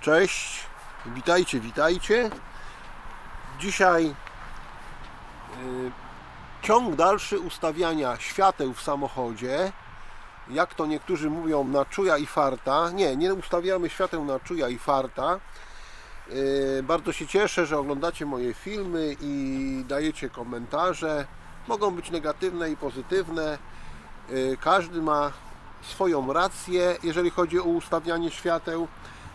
Cześć, witajcie, witajcie. Dzisiaj y, ciąg dalszy ustawiania świateł w samochodzie. Jak to niektórzy mówią, na czuja i farta. Nie, nie ustawiamy świateł na czuja i farta. Y, bardzo się cieszę, że oglądacie moje filmy i dajecie komentarze. Mogą być negatywne i pozytywne. Y, Każdy ma swoją rację, jeżeli chodzi o ustawianie świateł.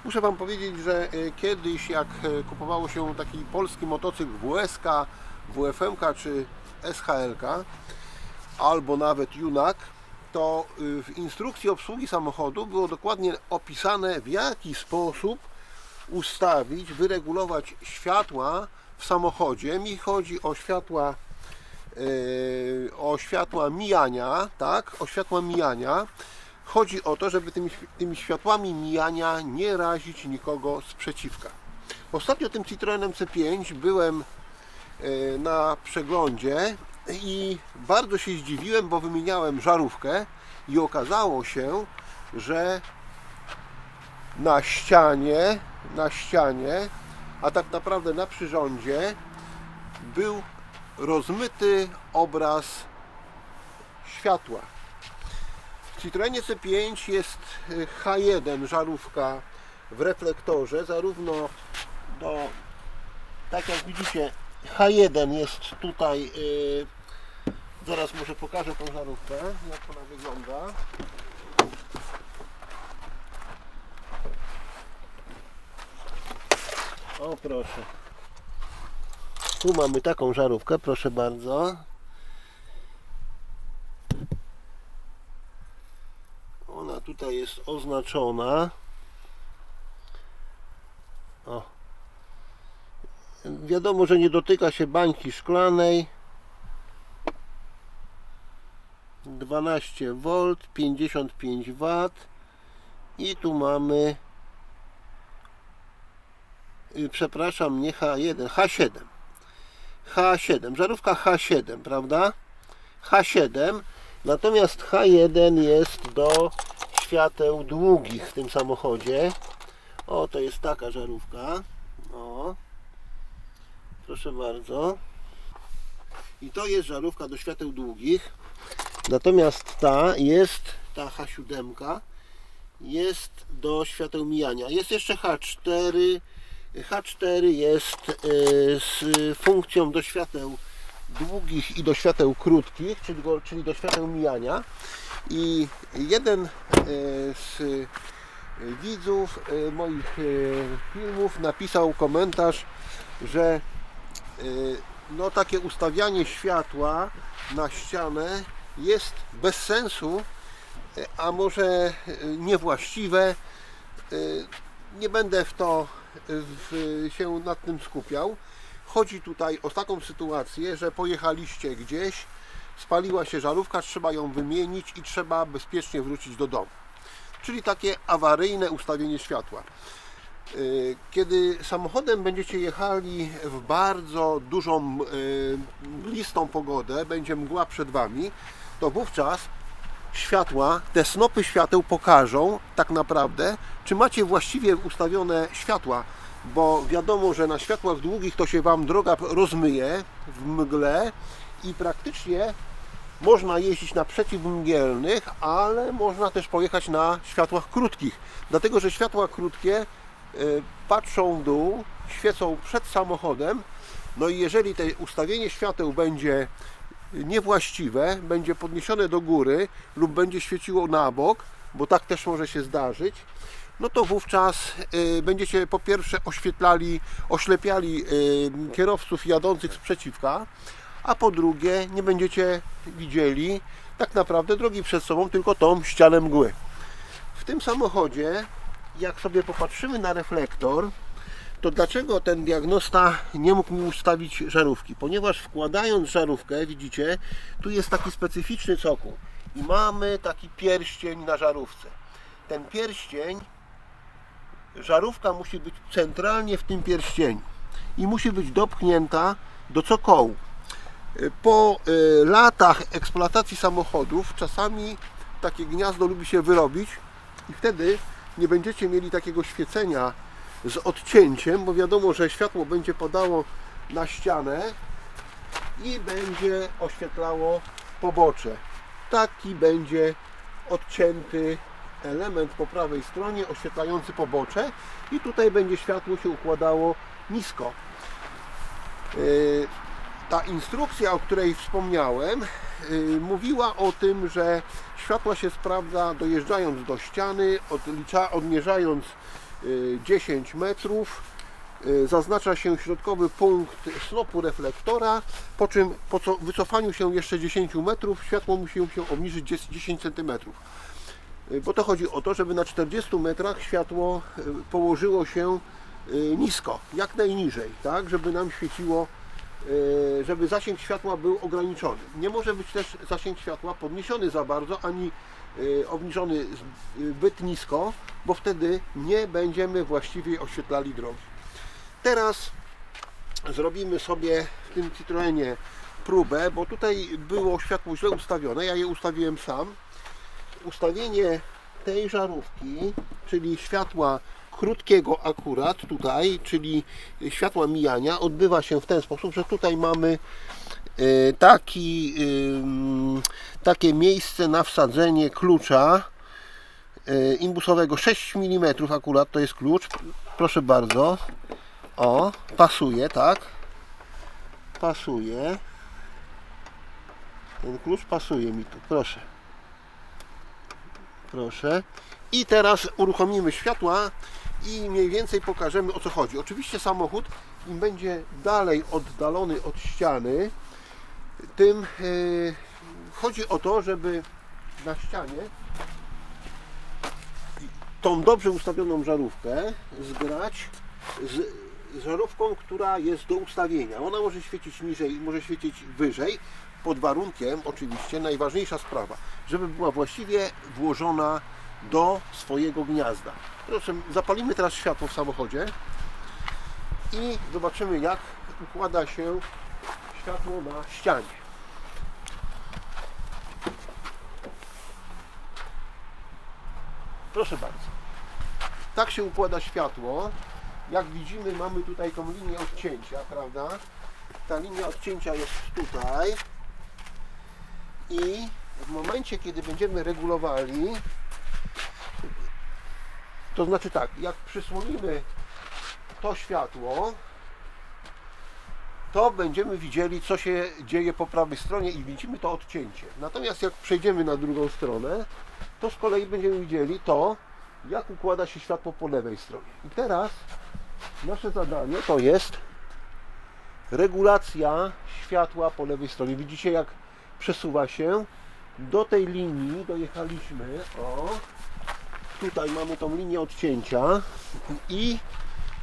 Muszę Wam powiedzieć, że y, kiedyś jak y, kupowało się taki polski motocykl WSK, WFMK czy SHLK albo nawet Junak, to y, w instrukcji obsługi samochodu było dokładnie opisane w jaki sposób ustawić, wyregulować światła w samochodzie. Mi chodzi o światła yy, o światła mijania, tak, o światła mijania. Chodzi o to, żeby tymi, tymi światłami mijania nie razić nikogo sprzeciwka. Ostatnio tym Citroenem C5 byłem yy, na przeglądzie i bardzo się zdziwiłem, bo wymieniałem żarówkę i okazało się, że na ścianie, na ścianie, a tak naprawdę na przyrządzie był rozmyty obraz światła. Citroenie C5 jest y, H1 żarówka w reflektorze, zarówno do, tak jak widzicie, H1 jest tutaj, y, zaraz może pokażę tą żarówkę, jak ona wygląda. O proszę. Tu mamy taką żarówkę, proszę bardzo. Ona tutaj jest oznaczona. O. Wiadomo, że nie dotyka się bańki szklanej. 12 V, 55 W. I tu mamy y, przepraszam, nie H1, H7. H7, żarówka H7, prawda? H7, natomiast H1 jest do świateł długich w tym samochodzie. O, to jest taka żarówka. O, proszę bardzo. I to jest żarówka do świateł długich. Natomiast ta jest, ta H7 jest do świateł mijania. Jest jeszcze H4. H4 jest y, z funkcją do świateł długich i do świateł krótkich, czyli, go- czyli do świateł mijania. I jeden y, z widzów y, moich filmów napisał komentarz, że no takie ustawianie światła na ścianę jest bez sensu, a może niewłaściwe. Nie będę w to w, się nad tym skupiał. Chodzi tutaj o taką sytuację, że pojechaliście gdzieś, spaliła się żarówka, trzeba ją wymienić i trzeba bezpiecznie wrócić do domu. Czyli takie awaryjne ustawienie światła. Y, Kiedy samochodem będziecie jechali w bardzo dużą, y, mglistą pogodę, będzie mgła przed Wami, to wówczas światła, te snopy świateł pokażą tak naprawdę, czy macie właściwie ustawione światła, bo wiadomo, że na światłach długich to się Wam droga rozmyje w mgle i praktycznie można jeździć na przeciwmgielnych, ale można też pojechać na światłach krótkich, dlatego że światła krótkie y, patrzą w dół, świecą przed samochodem, no i jeżeli to ustawienie świateł będzie niewłaściwe, będzie podniesione do góry lub będzie świeciło na bok, bo tak też może się zdarzyć, no to wówczas y, będziecie po pierwsze oświetlali, oślepiali y, kierowców jadących sprzeciwka, a po drugie nie będziecie widzieli tak naprawdę drogi przed sobą, tylko tą ścianę mgły. W tym samochodzie, jak sobie popatrzymy na reflektor, to dlaczego ten diagnosta nie mógł mi ustawić żarówki? Ponieważ wkładając żarówkę, widzicie, tu jest taki specyficzny cokół i mamy taki pierścień na żarówce. Ten pierścień, żarówka musi być centralnie w tym pierścieniu i musi być dopchnięta do cokołu. Po y, latach eksploatacji samochodów czasami takie gniazdo lubi się wyrobić i wtedy nie będziecie mieli takiego świecenia z odcięciem, bo wiadomo, że światło będzie padało na ścianę i będzie oświetlało pobocze. Taki będzie odcięty element po prawej stronie oświetlający pobocze i tutaj będzie światło się układało nisko. Yy, Ta instrukcja, o której wspomniałem, yy, mówiła o tym, że światła się sprawdza dojeżdżając do ściany, odlicza, odmierzając yy, 10 metrów, yy, zaznacza się środkowy punkt snopu reflektora, po czym po co wycofaniu się jeszcze 10 metrów światło musi się obniżyć 10 cm. Y, Bo to chodzi o to, żeby na 40 metrach światło y, położyło się y, nisko, jak najniżej, tak, żeby nam świeciło, y, żeby zasięg światła był ograniczony. Nie może być też zasięg światła podniesiony za bardzo, ani y, obniżony zbyt nisko, bo wtedy nie będziemy właściwie oświetlali drogi. Teraz zrobimy sobie w tym Citroenie próbę, bo tutaj było światło źle ustawione, ja je ustawiłem sam ustawienie tej żarówki, czyli światła krótkiego akurat tutaj, czyli światła mijania, odbywa się w ten sposób, że tutaj mamy e, taki, ym, takie miejsce na wsadzenie klucza e, imbusowego. 6 mm akurat to jest klucz. Proszę bardzo. O, pasuje, tak? Pasuje. Ten klucz pasuje mi tu, proszę. Proszę. I teraz uruchomimy światła i mniej więcej pokażemy o co chodzi. Oczywiście samochód im będzie dalej oddalony od ściany, tym e, chodzi o to, żeby na ścianie tą dobrze ustawioną żarówkę zgrać z żarówką, która jest do ustawienia. Ona może świecić niżej, może świecić wyżej, pod warunkiem oczywiście, najważniejsza sprawa, żeby była właściwie włożona do swojego gniazda. Proszę, zapalimy teraz światło w samochodzie i zobaczymy jak układa się światło na ścianie. Proszę bardzo. Tak się układa światło. Jak widzimy, mamy tutaj tą linię odcięcia, prawda? Ta linia odcięcia jest tutaj. I w momencie, kiedy będziemy regulowali, to znaczy tak, jak przysłonimy to światło, to będziemy widzieli, co się dzieje po prawej stronie i widzimy to odcięcie. Natomiast jak przejdziemy na drugą stronę, to z kolei będziemy widzieli to, jak układa się światło po lewej stronie. I teraz nasze zadanie to jest regulacja światła po lewej stronie. Widzicie, jak przesuwa się do tej linii, dojechaliśmy, o, tutaj mamy tą linię odcięcia i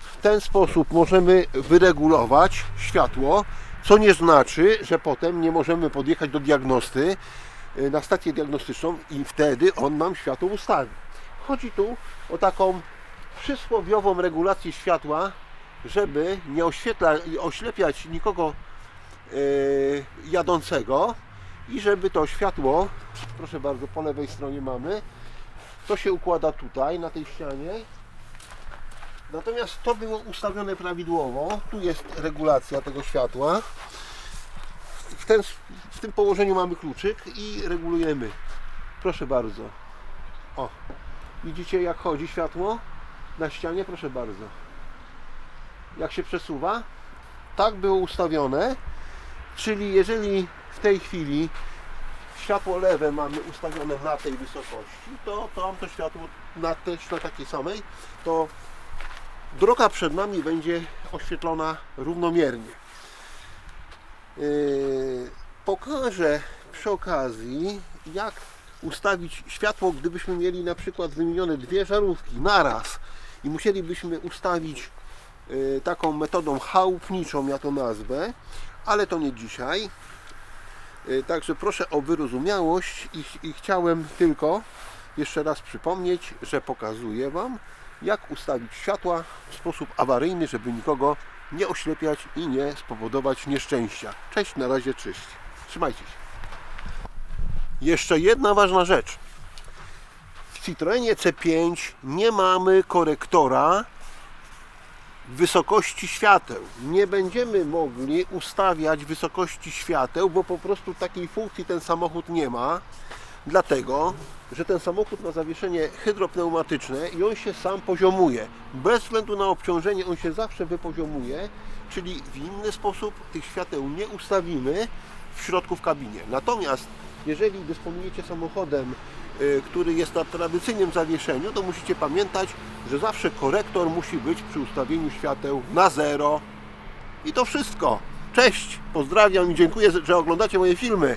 w ten sposób możemy wyregulować światło, co nie znaczy, że potem nie możemy podjechać do diagnosty y, na stację diagnostyczną i wtedy on nam światło ustawi. Chodzi tu o taką przysłowiową regulację światła, żeby nie oślepiać nikogo yy, jadącego i żeby to światło, proszę bardzo, po lewej stronie mamy, to się układa tutaj, na tej ścianie. Natomiast to było ustawione prawidłowo. Tu jest regulacja tego światła. W, ten, w tym położeniu mamy kluczyk i regulujemy. Proszę bardzo. O, widzicie jak chodzi światło na ścianie? Proszę bardzo. Jak się przesuwa? Tak było ustawione. Czyli jeżeli w tej chwili światło lewe mamy ustawione na tej wysokości, to tam to światło na, też na takiej samej, to droga przed nami będzie oświetlona równomiernie. Yy, pokażę przy okazji, jak ustawić światło, gdybyśmy mieli na przykład wymienione dwie żarówki naraz i musielibyśmy ustawić yy, taką metodą chałupniczą, ja to nazwę, ale to nie dzisiaj. Yy, Także proszę o wyrozumiałość i, i chciałem tylko jeszcze raz przypomnieć, że pokazuję Wam, jak ustawić światła w sposób awaryjny, żeby nikogo nie oślepiać i nie spowodować nieszczęścia. Cześć, na razie, cześć. Trzymajcie się. Jeszcze jedna ważna rzecz. W Citroenie C5 nie mamy korektora wysokości świateł. Nie będziemy mogli ustawiać wysokości świateł, bo po prostu takiej funkcji ten samochód nie ma. Dlatego, że ten samochód ma zawieszenie hydropneumatyczne i on się sam poziomuje. Bez względu na obciążenie on się zawsze wypoziomuje, czyli w inny sposób tych świateł nie ustawimy w środku w kabinie. Natomiast jeżeli dysponujecie samochodem, który jest na tradycyjnym zawieszeniu, to musicie pamiętać, że zawsze korektor musi być przy ustawieniu świateł na zero. I to wszystko. Cześć, pozdrawiam i dziękuję, że oglądacie moje filmy.